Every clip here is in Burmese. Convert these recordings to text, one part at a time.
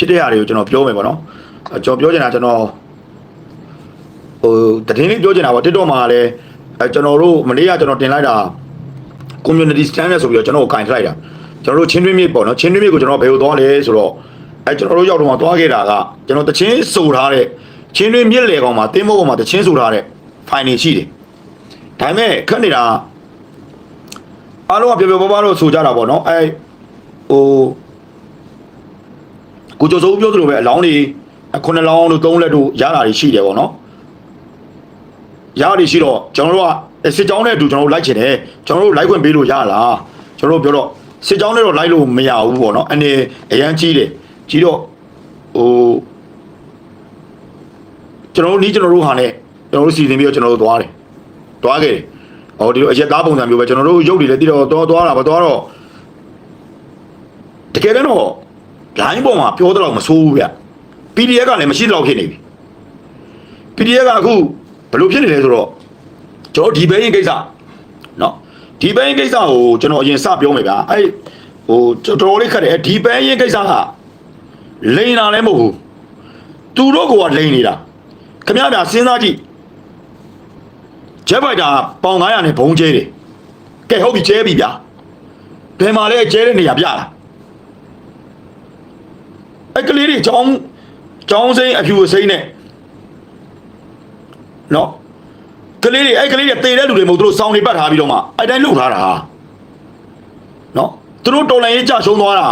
ဖြစ်တဲ့ဟာတွေကိုကျွန်တော်ပြောမယ်ပေါ့နော်အဲကျွန်တော်ပြောချင်တာကျွန်တော်ဟိုတည်င်းလေးပြောချင်တာပေါ့ TikTok မှာလည်းအဲကျွန်တော်တို့မနေ့ကကျွန်တော်တင်လိုက်တာ community standard ဆိုပြီးတော့ကျွန်တော်ကိုကင်ထလိုက်တာကျွန်တော်တို့ချင်းတွင်းမြစ်ပေါ့နော်ချင်းတွင်းမြစ်ကိုကျွန်တော်ဘယ်လိုသွားလဲဆိုတော့အဲကျွန်တော်တို့ရောက်တော့မှသွားခဲ့တာကကျွန်တော်တချင်းဆိုထားတဲ့ချင်းတွင်းမြစ်လေကောင်မှာတင်းမိုးကောင်မှာတချင်းဆိုထားတဲ့ fine နေရှိတယ်ဒါပေမဲ့ခက်နေတာအားလုံးကပြောပြောပါပါတော့ဆိုကြတာပေါ့နော်အဲဟို ကိုကျော်စိုးပြောသလိုပဲအလောင်းတွေခုနှစ်လောင်းတို့သုံးလက်တို့ရတာတွေရှိတယ်ပေါ့နော်ရရရှိတော့ကျွန်တော်တို့ကစစ်ကြောင်းနဲ့အတူကျွန်တော်တို့လိုက်ချင်တယ်ကျွန်တော်တို့လိုက်ခွင့်ပေးလို့ရလားကျွန်တော်တို့ပြောတော့စစ်ကြောင်းနဲ့တော့လိုက်လို့မရဘူးပေါ့နော်အနေအရန်ကြီးတယ်ကြီးတော့ဟိုကျွန်တော်တို့နီးကျွန်တော်တို့ဟာနဲ့ကျွန်တော်တို့စီစဉ်ပြီးတော့ကျွန်တော်တို့သွားတယ်သွားခဲ့တယ်ဟောဒီလိုအရက်သားပုံစံမျိုးပဲကျွန်တော်တို့ရုပ်တွေလည်းတိတော့သွားသွားတာပဲသွားတော့တကယ်တော့ line ပေါ်မှာပြောတော့မဆိုးဘူးဗျ PDF ကလည်းမရှိတော့ဖြစ်နေပြီ PDF ကအခုဘယ်လိုဖြစ်နေလဲဆိုတော့ကျွန်တော်ဒီဘဲရင်ကိစ္စเนาะဒီဘဲရင်ကိစ္စကိုကျွန်တော်အရင်စပြောမယ်ဗျာအဲ့ဟိုတော်တော်လေးခက်တယ်အဲ့ဒီဘဲရင်ကိစ္စကလိန်တာလည်းမဟုတ်ဘူးသူတို့ကလိန်နေတာခင်ဗျားဗျာစဉ်းစားကြည့်ဂျက်ဖိုက်တာပေါင်900နဲ့ဘုံကျဲတယ်ကဲဟုတ်ပြီကျဲပြီဗျာဘယ်မှာလဲကျဲတဲ့နေရာပြတာ အဲ့ကလေးတွေចောင်းចောင်းစိမ့်အဖြူအစိမ့်နဲ့နော်ကလေးတွေအဲ့ကလေးတွေတေတဲ့လူတွေမဟုတ်သူတို့စောင်းနေပတ်ထားပြီးတော့မှအဲ့တိုင်းလှုပ်ထားတာနော်သူတို့တော်လိုင်းရေးကြရှုံးသွားတာ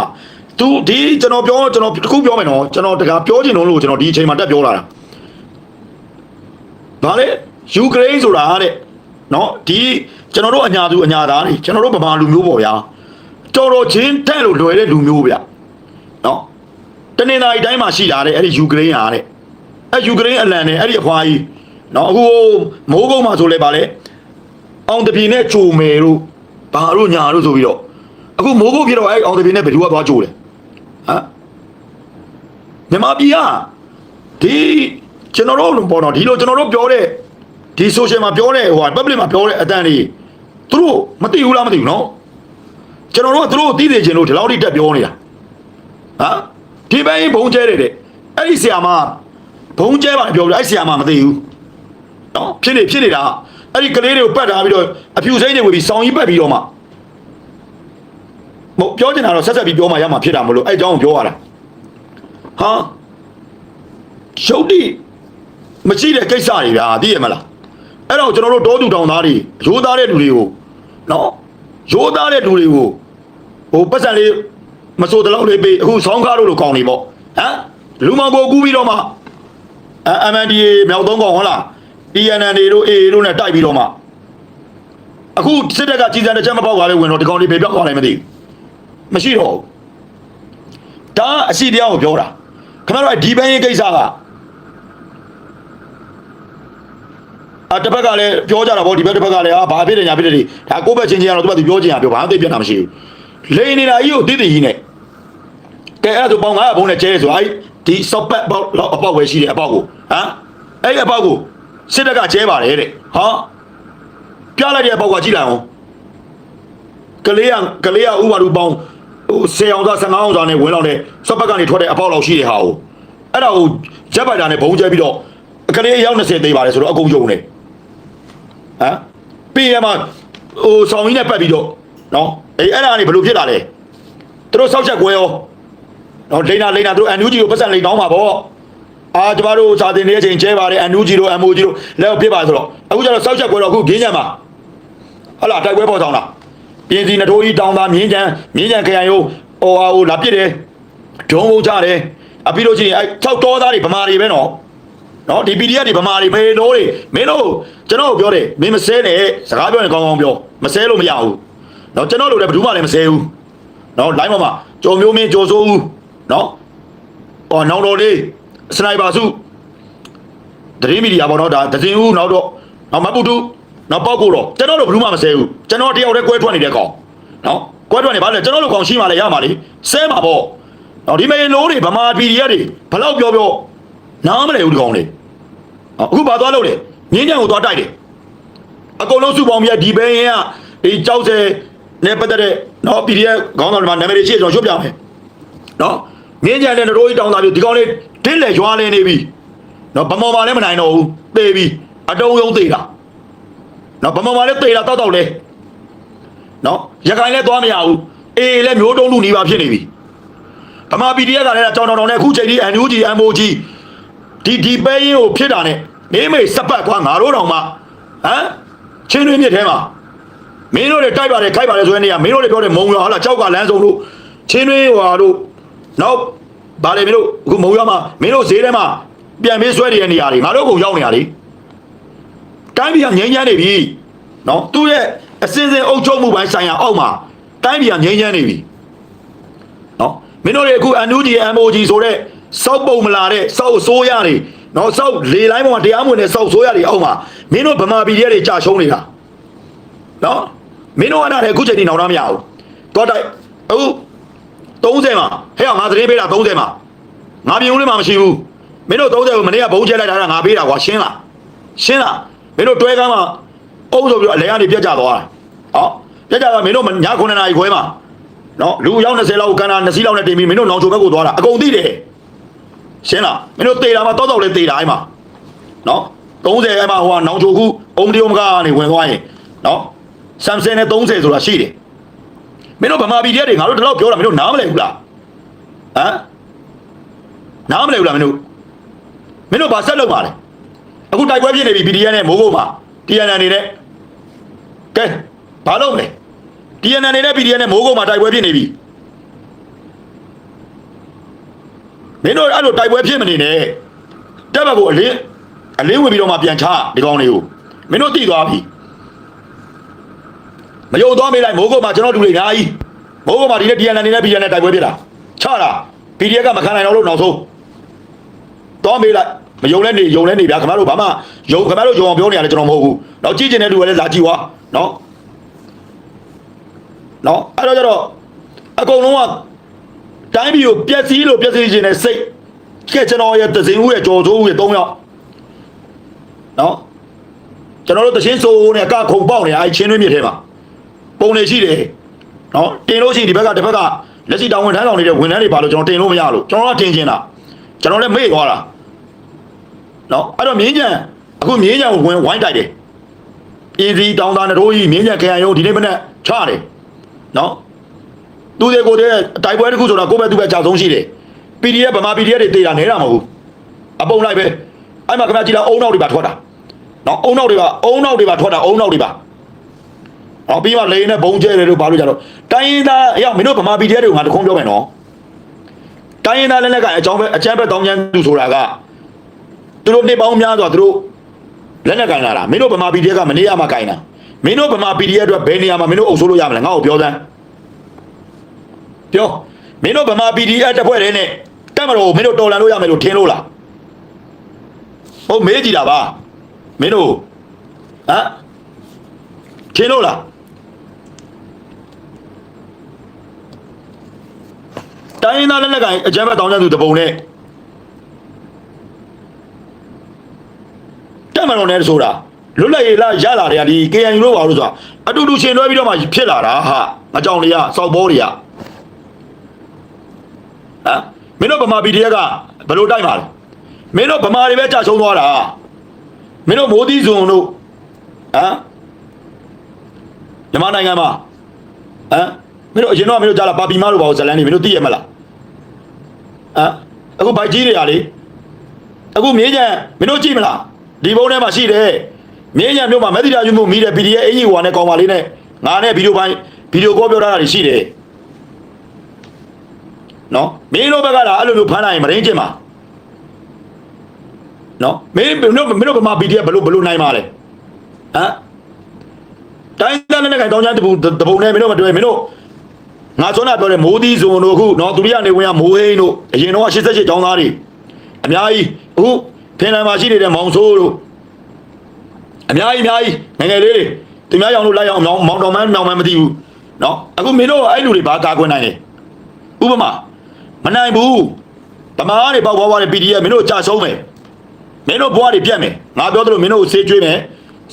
သူဒီကျွန်တော်ပြောကျွန်တော်တစ်ခုပြောမယ်နော်ကျွန်တော်တကပြောချင်လို့လို့ကျွန်တော်ဒီအချိန်မှာတက်ပြောလာတာဒါလေယူကရိန်းဆိုတာတဲ့နော်ဒီကျွန်တော်တို့အညာသူအညာသားတွေကျွန်တော်တို့ဗမာလူမျိုးပေါ့ဗျာတော်တော်ချင်းတဲ့လို့လွယ်တဲ့လူမျိုးဗျနော် တနင်္လာရီတိုင်းမှာရှိတာတဲ့အဲ့ဒီယူကရိန်းဟာတဲ့အဲ့ယူကရိန်းအလံနဲ့အဲ့ဒီအဖွားကြီးနော်အခုမိုးကုန်းမှာဆိုလဲပါလေအောင်တပြေနဲ့ဂျိုမယ်တို့ဘာတို့ညာတို့ဆိုပြီးတော့အခုမိုးကုန်းပြတော့အဲ့အောင်တပြေနဲ့ဘယ်သူကသွားဂျိုတယ်ဟမ်မြန်မာပြည်ကဒီကျွန်တော်တို့ပေါ်တော့ဒီလိုကျွန်တော်တို့ပြောတဲ့ဒီ social မှာပြောတဲ့ဟိုဟာ public မှာပြောတဲ့အတန်တွေသူတို့မသိဘူးလားမသိဘူးနော်ကျွန်တော်တို့ကသူတို့ကိုသိသိချင်လို့ဒီလောက်ထိတက်ပြောနေတာဟမ် ဒီဘက်ဘုံကျဲတယ်တဲ့အဲ့ဒီဆရာမဘုံကျဲပါပြောလို့အဲ့ဆရာမမသိဘူးနော်ဖြစ်နေဖြစ်နေတာအဲ့ဒီကလေးတွေကိုပတ်ထားပြီးတော့အဖြူစိမ့်တွေဝေပြီးစောင်းကြီးပတ်ပြီးတော့မှမဟုတ်ပြောချင်တာတော့ဆက်ဆက်ပြီးပြောမှရမှာဖြစ်တာမလို့အဲ့အကြောင်းကိုပြောရတာဟာရှုပ်တိမရှိတဲ့ကိစ္စတွေဗျာသိရမလားအဲ့တော့ကျွန်တော်တို့တောသူတောင်သားတွေရိုးသားတဲ့လူတွေကိုနော်ရိုးသားတဲ့လူတွေကိုဟိုပတ်စံလေး မစိုးတလောက်လေးပေးအခုဆောင်းကားတို့လိုကောင်းနေပေါ့ဟမ်လူမောင်ကိုကူးပြီးတော့မှအ MNDA မြောက်သုံးကောင်ဟုတ်လား TNN တွေတို့ AA တို့နဲ့တိုက်ပြီးတော့မှအခုစစ်တပ်ကကြီးစံတစ်ချက်မပေါက်ပါလေဝင်တော့ဒီကောင်တွေဘယ်ပြောက်သွားလဲမသိဘူးမရှိတော့ဘူးဒါအရှိတရားကိုပြောတာခင်ဗျားတို့ဒီဘန်းရေးကိစ္စကအာတစ်ဖက်ကလည်းပြောကြတာဗောဒီဘက်တစ်ဖက်ကလည်းအာဘာဖြစ်တယ်ညာဖြစ်တယ်ဒီဒါကိုယ့်ဘက်ချင်းချင်းကတော့သူကသူပြောချင်တာပြောဘာမှသိပြတ်တာမရှိဘူးလိန်နေတာကြီးကိုတည်တည်ကြီးနဲ့ ကဲအဲ့ဒါဆိုပေါင်900ဘုံနဲ့ကျဲဆိုအဲ့ဒီစော့ပတ်ပေါက်လောက်အပေါက်ပဲရှိတယ်အပေါက်ကိုဟမ်အဲ့ဒီအပေါက်ကိုစစ်တပ်ကကျဲပါတယ်တဲ့ဟာပြလိုက်တဲ့အပေါက်ကကြည့်လိုက်အောင်ကလေးကကလေးကဥပါဒူပေါင်းဟို10အောင်သား15အောင်သားနဲ့ဝင်လောက်တဲ့စော့ပတ်ကနေထွက်တဲ့အပေါက်လောက်ရှိတဲ့ဟာကိုအဲ့ဒါကိုဂျက်ပိုက်တာနဲ့ဘုံကျဲပြီးတော့ကလေးအယောက်20သေးပါတယ်ဆိုတော့အကုန်ယုံတယ်ဟမ်ပြီးရမှာဟိုဆောင်ကြီးနဲ့ပတ်ပြီးတော့နော်အေးအဲ့ဒါကနေဘယ်လိုဖြစ်လာလဲသူတို့စောက်ချက်ကွဲရော နော်လိန်နာလိန်နာသူတို့အန်ယူဂျီကိုပတ်စံလိန်တောင်းပါဗောအာကျမတို့စာတင်နေတဲ့အချိန်ကျဲပါတယ်အန်ယူဂျီတို့အမိုဂျီတို့လက်ကိုပြစ်ပါဆိုတော့အခုကျတော့စောက်ချက်ကွဲတော့အခုဂင်းညံမှာဟလာတိုက်ပွဲပေါ်ဆောင်တာပြင်းစီနထိုးကြီးတောင်းတာမြင်းချံမြင်းချံခရိုင်ရိုးဟိုဟာဟိုလာပြစ်တယ်ဒုံဘုံချတယ်အပြီးလို့ချင်းအဲ၆တောသားတွေဗမာတွေပဲနော်နော်ဒီ PDF တွေဗမာတွေမေလို့တွေမင်းတို့ကျွန်တော်ပြောတယ်မင်းမဆဲနဲ့စကားပြောရင်ကောင်းကောင်းပြောမဆဲလို့မရဘူးနော်ကျွန်တော်တို့လည်းဘယ်သူမှလည်းမဆဲဘူးနော် line မှာမှာကြော်မျိုးမင်းကြော်စိုးဦး နော်ဟောနောင်တော်လေးစနိုက်ပါစုဒရီမီဒီယာပေါ့နော်ဒါဒဇင်ဦးနောက်တော့နောက်မပုတုနောက်ပေါက်ကိုတော့ကျွန်တော်တို့ဘယ်သူမှမဆဲဘူးကျွန်တော်တယောက်တည်းကွဲထွက်နေတဲ့ကောင်နော်ကွဲထွက်နေပါလေကျွန်တော်တို့ကောင်ရှိမှလည်းရမှာလေဆဲမှာပေါ့နော်ဒီမေလို့တွေဗမာ PDF တွေဘယ်တော့ပြောပြောနားမလဲဘူးဒီကောင်တွေအခုဘာသွားလို့လဲမြင်းကြံကိုသွားတိုက်တယ်အကုန်လုံးစုပေါင်းပြီးဒီဘဲရင်ကဒီကြောက်စဲနဲ့ပတ်သက်တဲ့နော် PDF ခေါင်းဆောင်တွေမှာနာမည်တွေရှိကျွန်တော်ရှုပ်ပြမယ်နော် မြင်းကြံတဲ့တို့ကြီးတောင်းတာပြဒီကောင်လေးတင်းလေရွာလင်းနေပြီနော်ဗမော်မာလည်းမနိုင်တော့ဘူးသေပြီအတုံးယုံသေတာနော်ဗမော်မာလည်းသေတာတောက်တောက်လဲနော်ရခိုင်လည်းသွားမရဘူးအေးလည်းမျိုးတုံးလူနေပါဖြစ်နေပြီဗမာ PDF ကလည်းကြောင်တောင်တောင်နဲ့အခုချိန်ကြီး NUG MOG ဒီဒီပဲရင်ကိုဖြစ်တာနဲ့နေမေစပတ်ကွာငါတို့တောင်မှဟမ်ချင်းတွင်းမြစ်ထဲမှာမင်းတို့တွေတိုက်ပါတယ်ခိုက်ပါတယ်ဆိုတဲ့နေရာမင်းတို့တွေပြောတယ်မုံရွာဟာလားကြောက်ကလန်းစုံတို့ချင်းတွင်းဟွာတို့ နောက်ဗာလေမင်းတို့အခုမုံရွာမှာမင်းတို့ဈေးထဲမှာပြန်ပေးဆွဲနေတဲ့နေရာတွေငါတို့ကုန်ရောက်နေရလေတိုင်းပြည်ကငြိမ်းချမ်းနေပြီနော်သူ့ရဲ့အစင်းစင်းအုပ်ချုပ်မှုပိုင်းဆိုင်ရာအောက်မှာတိုင်းပြည်ကငြိမ်းချမ်းနေပြီနော်မင်းတို့တွေအခု NUG MOG ဆိုတဲ့စောက်ပုံမလာတဲ့စောက်အစိုးရတွေနော်စောက်လေလိုင်းပေါ်မှာတရားမဝင်တဲ့စောက်အစိုးရတွေအောက်မှာမင်းတို့ဗမာပြည်တွေကြာရှုံးနေတာနော်မင်းတို့အဲ့ဒါလည်းအခုချိန်ထိနောက်တော့မရဘူးတော့တိုက်အခု 30မှာဟဲ့အောင်ငါသတင်းပေးတာ30မှာငါပြင်ဦးလေးမှမရှိဘူးမင်းတို့30ကိုမနေ့ကဘုံကျဲလိုက်တာကငါပေးတာကွာရှင်းလားရှင်းလားမင်းတို့တွဲကမ်းမှာအုပ်ဆိုပြီးတော့အလဲကနေပြက်ကြသွားတာဟောပြက်ကြတော့မင်းတို့ည9နာရီခွဲမှာနော်လူရောက်20လောက်ကန်တာ20လောက်နဲ့တင်ပြီးမင်းတို့နောင်ချိုဘက်ကိုသွားတာအကုန်သိတယ်ရှင်းလားမင်းတို့တေတာမှတောက်တောက်လေးတေတာအဲ့မှာနော်30အဲ့မှာဟိုကနောင်ချိုခုအုံတရုံမကနေဝင်သွားရင်နော်ဆမ်ဆန်နဲ့30ဆိုတာရှိတယ် မင်းတို့ဗမာပြည်တွေငါတို့ဒီလောက်ပြောတာမင်းတို့နားမလည်ဘူးလားဟမ်နားမလည်ဘူးလားမင်းတို့မင်းတို့ဘာဆက်လုပ်ပါလဲအခုတိုက်ပွဲဖြစ်နေပြီ PDN နဲ့မိုးကုတ်မှာ TNN နေနဲ့ကဲဘာလုပ်မလဲ TNN နေနဲ့ PDN နဲ့မိုးကုတ်မှာတိုက်ပွဲဖြစ်နေပြီမင်းတို့အဲ့လိုတိုက်ပွဲဖြစ်မနေနဲ့တက်ဘက်ကိုအလင်းအလင်းဝင်ပြီးတော့မှပြန်ချဒီကောင်တွေကိုမင်းတို့တိသွားပြီ မယုံသွားမေးလိုက်မိုးကုတ်မှာကျွန်တော်တို့တွေအများကြီးမိုးကုတ်မှာဒီနေ့ TNN နေနဲ့ PDN နဲ့တိုက်ပွဲဖြစ်တာချတာ PDN ကမခံနိုင်တော့လို့နောက်ဆုံးသွားမေးလိုက်မယုံလဲနေယုံလဲနေဗျာခင်ဗျားတို့ဘာမှယုံခင်ဗျားတို့ယုံအောင်ပြောနေရတယ်ကျွန်တော်မဟုတ်ဘူးတော့ကြည့်ကျင်တဲ့လူကလည်းလာကြည့်ွာနော်နော်အဲ့တော့ကျတော့အကုန်လုံးကတိုင်းပြည်ကိုပျက်စီးလို့ပျက်စီးခြင်းနဲ့စိတ်ကဲကျွန်တော်ရဲ့သစင်ဦးရဲ့ကြော်စိုးဦးရဲ့၃ယောက်နော်ကျွန်တော်တို့တချင်းစိုးနဲ့ကခုံပေါက်နေအဲ့ချင်းတွင်းမြစ်ထဲမှာ ပုံနေရှိတယ်နော်တင်လို့ရှိရင်ဒီဘက်ကတစ်ဘက်ကလက်ရှိတောင်းဝန်ထမ်းဆောင်နေတဲ့ဝန်ထမ်းတွေပါလို့ကျွန်တော်တင်လို့မရလို့ကျွန်တော်ကတင်ချင်တာကျွန်တော်လည်းမေ့သွားတာနော်အဲ့တော့မြင်းကြံအခုမြင်းကြံကိုဝင်ဝိုင်းတိုက်တယ်အင်းစီတောင်းသားတို့ကြီးမြင်းကြံခရိုင်ရုံးဒီနေ့မနေ့ချတယ်နော်သူတွေကိုတည်းတိုက်ပွဲတစ်ခုဆိုတာကိုယ့်ဘက်သူ့ဘက်ကြာဆုံးရှိတယ် PDF ဗမာ PDF တွေတေးတာနေတာမဟုတ်ဘူးအပုံလိုက်ပဲအဲ့မှာခင်ဗျာကြည့်လိုက်အုံနောက်တွေပါထွက်တာနော်အုံနောက်တွေပါအုံနောက်တွေပါထွက်တာအုံနောက်တွေပါ ဟောပြီးမှလေနဲ့ဘုံကျဲတယ်လို့ဘာလို့ကြတော့တိုင်းရင်းသားအရောက်မင်းတို့ဗမာ PDF တွေကိုငါတခုံးပြောမယ်နော်တိုင်းရင်းသားလည်းလည်းကအကြောင်းပဲအချမ်းပဲတောင်းချမ်းသူဆိုတာကသူတို့နှစ်ပေါင်းများစွာသူတို့လက်နဲ့ကင်လာတာမင်းတို့ဗမာ PDF ကမနေရမှကင်တာမင်းတို့ဗမာ PDF အတွက်ဘယ်နေရာမှာမင်းတို့အုပ်ဆိုးလို့ရမလဲငါ့ကိုပြောစမ်းပြောမင်းတို့ဗမာ PDF တက်ဖွဲ့တဲ့နဲ့တက်မလို့မင်းတို့တော်လန်လို့ရမယ်လို့ထင်လို့လားဟုတ်မေးကြည့်တာပါမင်းတို့ဟမ်ထင်လို့လား တိုင်းရင်းသားလက်နက်ကိုင်အကြမ်းဖက်တောင်းကြသူတပုံနဲ့တက်မလို့နဲ့ဆိုတာလွတ်လပ်ရေးလားရလာတယ်ကဒီ KNU လို့ပါလို့ဆိုတာအတူတူရှင်တွဲပြီးတော့မှဖြစ်လာတာဟာအကြောင်းတွေကစောက်ဘောတွေကဟမ်မင်းတို့ဗမာပြည်တွေကဘယ်လိုတိုက်မှာလဲမင်းတို့ဗမာတွေပဲကြာရှုံးသွားတာမင်းတို့မိုးသီးစုံတို့ဟမ်မြန်မာနိုင်ငံမှာဟမ် မင်းတို့အရင်တော့မင်းတို့ကြားလာပါပီမားတို့ဘာလို့ဇလန်းနေမင်းတို့သိရမလားဟမ်အခုဘိုက်ကြီးတွေကလေအခုမြင်းကြံမင်းတို့ကြည့်မလားဒီဘုံထဲမှာရှိတယ်မြင်းကြံမြို့မှာမက်သီတာယူမှုမီးတယ် PDF အင်ကြီးဟိုနဲ့ကောင်ပါလေးနဲ့ငါနဲ့ဗီဒီယိုပိုင်းဗီဒီယိုကောပြောထားတာတွေရှိတယ်နော်မင်းတို့ဘက်ကလာအဲ့လိုမျိုးဖမ်းနိုင်ရင်မရင်းကျင်ပါနော်မင်းတို့မင်းတို့ဗမာ PDF ဘယ်လိုဘယ်လိုနိုင်ပါလဲဟမ်တိုင်းသားနဲ့ကန်တောင်းချမ်းတပူတပုံနဲ့မင်းတို့မတွေ့မင်းတို့ ငါစောနာပြောတယ်မိုးသီးစုံတို့အခုနော်ဒုတိယနေဝင်ရမိုးဟိန်းတို့အရင်တော့88ကျောင်းသားတွေအများကြီးအခုဖင်လန်မှာရှိနေတဲ့မောင်ဆိုးတို့အများကြီးအများကြီးငယ်ငယ်လေးတွေသူများရောင်တို့လိုက်အောင်မောင်မောင်တော်မန်းမောင်မန်းမသိဘူးနော်အခုမင်းတို့အဲ့လူတွေဘာကာကွယ်နိုင်လဲဥပမာမနိုင်ဘူးတမားတွေပေါက်ပွားပွားတွေ PDF မင်းတို့ကြာဆုံးမယ်မင်းတို့ဘွားတွေပြတ်မယ်ငါပြောသလိုမင်းတို့ဆေးကျွေးမယ်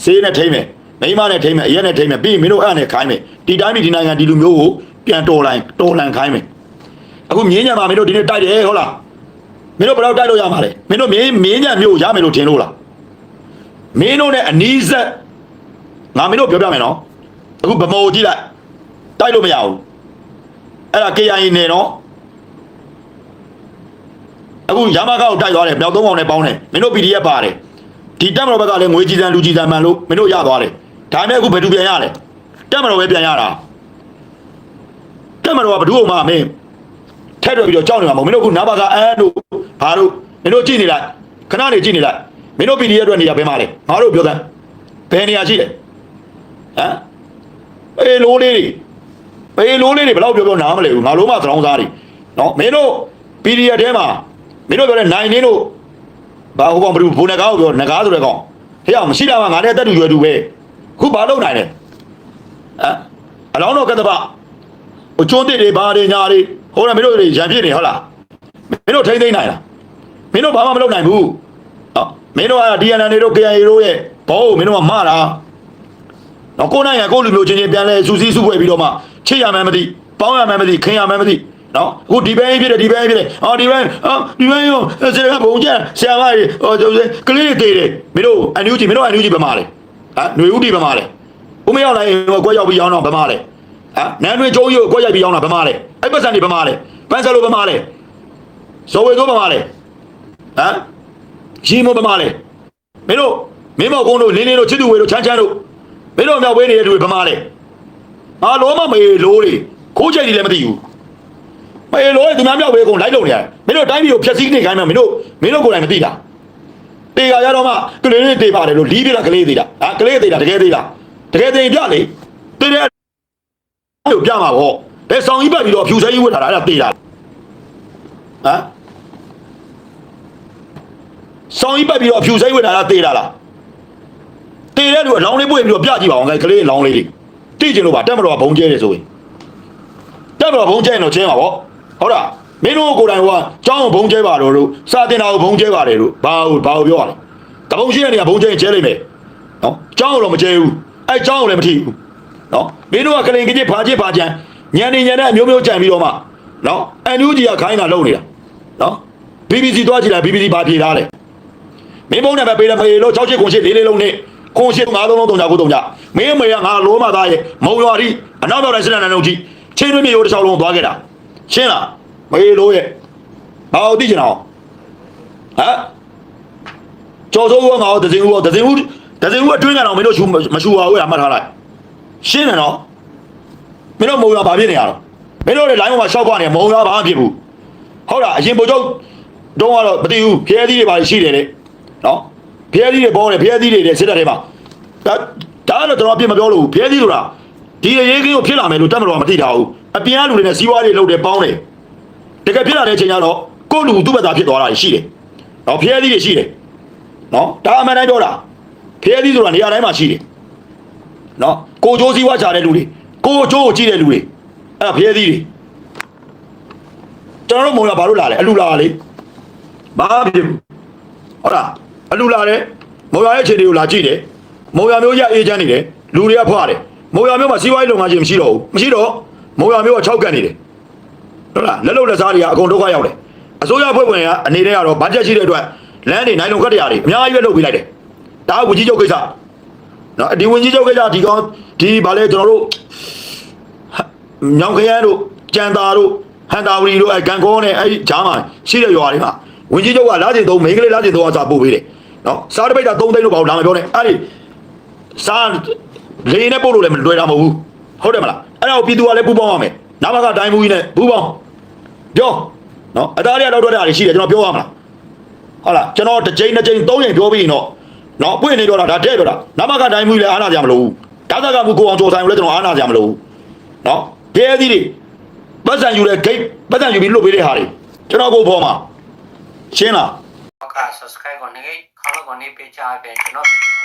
ဆေးနဲ့ထိမ့်မယ်မိန်းမနဲ့ထိမ့်မယ်အရက်နဲ့ထိမ့်မယ်ပြီးရင်မင်းတို့အဲ့နဲ့ခိုင်းမယ်ဒီတိုင်းပြည်ဒီနိုင်ငံဒီလူမျိုးကို ပြန်တော်လိုက်တော်လန်ခိုင်းမယ်အခုမြင်းညံမှာမင်းတို့ဒီနေ့တိုက်တယ်ဟုတ်လားမင်းတို့ဘယ်တော့တိုက်လို့ရမှာလဲမင်းတို့မြင်းမြင်းညံမျိုးရမယ်လို့ထင်လို့လားမင်းတို့နဲ့အနီးဆက်ငါမင်းတို့ပြောပြမယ်နော်အခုဗမောကြည့်လိုက်တိုက်လို့မရဘူးအဲ့ဒါ KIA နေနော်အခုရမကောက်တိုက်သွားတယ်မြောက်သုံးကောင်နဲ့ပေါင်းတယ်မင်းတို့ PDF ပါတယ်ဒီတက်မတော်ဘက်ကလည်းငွေကြီးစံလူကြီးစံမှန်လို့မင်းတို့ရသွားတယ်ဒါပေမဲ့အခုဘယ်သူပြန်ရလဲတက်မတော်ပဲပြန်ရတာ တက်မတော်ကဘယ်သူ့မှမင်းထက်ထွက်ပြီးတော့ကြောက်နေမှာမဟုတ်မင်းတို့ကနာဘာကအန်းတို့ဘာတို့မင်းတို့ကြည့်နေလိုက်ခဏနေကြည့်နေလိုက်မင်းတို့ PDF အတွက်နေရာဘယ်မှာလဲငါတို့ပြောတဲ့ဘယ်နေရာရှိလဲဟမ်အေးလိုးလေးတွေအေးလိုးလေးတွေဘယ်တော့ပြောပြောနားမလဲဘူးငါလုံးမသရောင်းစားတွေနော်မင်းတို့ PDF ထဲမှာမင်းတို့ပြောတဲ့နိုင်နေတို့ဘာဟိုကောင်ဘယ်သူဘုံနဂါကိုပြောနဂါဆိုတဲ့ကောင်ဟေ့အောင်မရှိတာကငါနဲ့တက်တူရွယ်တူပဲခုဘာလုပ်နိုင်လဲဟမ်အလောင်းတော်ကတ္တပ ဟိုကျွန်းတစ်တွေဘာတွေညာတွေဟိုကမင်းတို့တွေရံပြည့်နေဟုတ်လားမင်းတို့ထိမ့်သိမ့်နိုင်လားမင်းတို့ဘာမှမလုပ်နိုင်ဘူးနော်မင်းတို့က DNA တွေတို့ KIA တို့ရဲ့ဘောကိုမင်းတို့ကမှားတာနော်ကိုနိုင်ရကိုလူမျိုးချင်းချင်းပြန်လဲစူးစီးစုဖွဲ့ပြီးတော့မှချစ်ရမှန်းမသိပေါင်းရမှန်းမသိခင်ရမှန်းမသိနော်အခုဒီဘဲဖြစ်တယ်ဒီဘဲဖြစ်တယ်အော်ဒီဘဲအော်ဒီဘဲရောဆရာကဘုံကျဆရာမကြီးဟိုကလေးတွေတည်တယ်မင်းတို့အန်ယူဂျီမင်းတို့အန်ယူဂျီဗမာလေဟမ်ຫນွေဦးတီဗမာလေဦးမရောက်လိုက်ဟိုကွက်ရောက်ပြီးရောင်းတော့ဗမာလေ ဟမ်နန်းတွင်ကျိုးကြီးကိုကွက်ရိုက်ပြီးရောင်းတာဗမာလေအဲ့ပတ်စံတွေဗမာလေပန်းစလိုဗမာလေဇော်ဝေတို့ဗမာလေဟမ်ရီမိုဗမာလေမင်းတို့မင်းမောက်ကုန်းတို့လင်းလင်းတို့ချစ်သူဝေတို့ချမ်းချမ်းတို့မင်းတို့မြောက်ပေးနေတဲ့သူတွေဗမာလေအာလုံးမမေလို့တွေခိုးချိတ်တွေလည်းမသိဘူးမေလို့သူများမြောက်ပဲကုန်လိုက်လုံနေရတယ်မင်းတို့တိုင်းပြည်ကိုဖျက်ဆီးနေခိုင်းမှမင်းတို့မင်းတို့ကိုယ်တိုင်မသိတာတေကရတော့မှကလေးလေးတေပါတယ်လို့လီးပြတာကလေးသေးတာဟာကလေးသေးတာတကယ်သေးလားတကယ်သေးရင်ပြလေတေတဲ့ လို့ပြမှာပေါ့ဘယ်ဆောင်ကြီးပတ်ပြီးတော့ဖြူဆဲကြီးဝတ်လာတာအဲ့ဒါတေတာဟမ်ဆောင်ကြီးပတ်ပြီးတော့ဖြူဆဲကြီးဝတ်လာတာတေတာလားတေတဲ့လူအလောင်းလေးပွင့်ပြီးတော့ပြကြည့်ပါအောင်ကလေးအလောင်းလေးတွေတိကျင်လို့ပါတက်မတော်ကဘုံကျဲတယ်ဆိုရင်တက်တော့ဘုံကျဲရင်တော့ကျင်းပါဗောဟုတ်လားမင်းတို့ကိုယ်တိုင်ကကျောင်းကိုဘုံကျဲပါတော့လို့စာတင်တာကိုဘုံကျဲပါတယ်လို့ဘာကိုဘာကိုပြောရလဲတဘုံရှိတဲ့နေရာဘုံကျဲရင်ကျဲလိုက်မယ်နော်ကျောင်းကိုတော့မကျဲဘူးအဲကျောင်းကိုလည်းမထိဘူး နော်မင်းတို့ကကလင်ကကြီးဖာချစ်ဖာချမ်းညံနေညံတဲ့အမျိုးမျိုးကြံပြီးတော့မှနော်အန်ယူဂျီကခိုင်းတာလုပ်နေတာနော် BBC သွားကြည့်လိုက် BBC ဘာပြေထားလဲမင်းဘုံနဲ့ပဲပေးတယ်မေလို့6ချစ်ခွန်ချစ်လေးလေးလုံးနဲ့ခွန်ချစ်9လုံးလုံး3ကြ9 3ကြမင်းမေကငါလိုမသားရဲ့မုံရွာရီအနောက်တော့တိုင်းစနန်နန်းုံကြီးချင်းတွင်းမြေရိုးတစ်ချောင်းလုံးသွားခဲ့တာရှင်းလားမေလို့ရဲ့ဘာလို့သိချင်တာဟမ်ကျော်စိုးကငါတို့ဒဇင်ဦးတော့ဒဇင်ဦးဒဇင်ဦးအတွင်းကတော့မင်းတို့ရှူမရှူပါဘူးလားမှတ်ထားလိုက် ရှင်းတယ်နော်မင်းတို့မုံရွာဘာဖြစ်နေရတော့မင်းတို့လည်း line ပေါ်မှာရှောက်သွားနေမုံရွာဘာမှဖြစ်ဘူးဟုတ်လားအရင်ဗိုလ်ချုပ်တော့ကတော့မသိဘူးဖျဲသီးတွေပါရှိတယ်လေနော်ဖျဲသီးတွေပေါ်တယ်ဖျဲသီးတွေတဲ့စစ်တပ်ထဲမှာဒါဒါကတော့ကျွန်တော်အပြစ်မပြောလို့ဘူးဖျဲသီးဆိုတာဒီအရေးကင်းကိုဖြစ်လာမယ်လို့တတ်မတော်မသိတာဘူးအပြင်ကလူတွေနဲ့စီးပွားရေးလုပ်တယ်ပေါင်းတယ်တကယ်ဖြစ်လာတဲ့အချိန်ကျတော့ကိုယ့်လူသူ့ဘက်သားဖြစ်သွားတာရှိတယ်နော်ဖျဲသီးတွေရှိတယ်နော်ဒါအမှန်တိုင်းပြောတာဖျဲသီးဆိုတာနေရာတိုင်းမှာရှိတယ်နော် ကိုကြိုးစည်းဝါးချတဲ့လူတွေကိုကြိုးကိုကြည့်တဲ့လူတွေအဲ့ဒါဖျဲသီးတွေကျွန်တော်တို့မုံရဘာလို့လာလဲအလူလာလေဘာဖြစ်ဘူးဟုတ်လားအလူလာတယ်မုံရရဲ့အခြေအနေကိုလာကြည့်တယ်မုံရမျိုးရအေးချမ်းနေတယ်လူတွေကဖွာတယ်မုံရမျိုးမှာစီးပွားရေးလုပ်ငန်းချင်းမရှိတော့ဘူးမရှိတော့မုံရမျိုးက6ကန်နေတယ်ဟုတ်လားလက်လုံလက်စားတွေကအကုန်ဒုက္ခရောက်တယ်အစိုးရဖွဲ့ဝင်ကအနေနဲ့ကတော့ဘတ်ဂျက်ရှိတဲ့အတွက်လမ်းတွေနိုင်လုံကတ်တရာတွေအများကြီးပဲလုပ်ပေးလိုက်တယ်ဒါကဝကြီးချုပ်ကိစ္စ နော်ဒီဝကြီးချုပ်ကိစ္စဒီကောင်ဒီဗာလဲကျွန်တော်တို့ညောင်ခရမ်းတို့ကြံသာတို့ဟန်တာဝရီတို့အဲကန်ကောနဲ့အဲဂျားမှာရှိတဲ့ရွာတွေမှာဝကြီးချုပ်ကလာကျင်သုံးမိန်းကလေးလာကျင်သုံးအစားပို့ပေးတယ်နော်စားတပိတ်တာ3သိန်းလို့ဘာလို့လာမပြောနဲ့အဲ့ဒီစားလေနဲ့ပို့လို့လည်းမလွယ်တာမဟုတ်ဘူးဟုတ်တယ်မလားအဲ့ဒါကိုပြည်သူကလည်းပူပေါင်းရမယ်နာမကတိုင်းမှုကြီးနဲ့ပူပေါင်းပြောနော်အသားရတော့တော့တာရှိတယ်ကျွန်တော်ပြောရမလားဟုတ်လားကျွန်တော်တစ်ချိန်တစ်ချိန်သုံးချိန်ပြောပြီးရင်တော့ နော်ပွင့်နေတော့တာဒါတဲ့ပြောတာနာမကတိုင်းမှုကြီးလည်းအားနာကြမလို့ဒါသကမှုကိုအောင်ကြော်ဆိုင်ကိုလည်းကျွန်တော်အားနာကြမလို့နော်ဘဲသီးတွေပတ်စံယူတဲ့ဂိတ်ပတ်စံယူပြီးလွတ်ပေးတဲ့ဟာတွေကျွန်တော်ကိုဖော်မှာရှင်းလားက subscribe ကိုနေခေါင်းကိုနေပေးချပေးကျွန်တော်ဗီဒီယို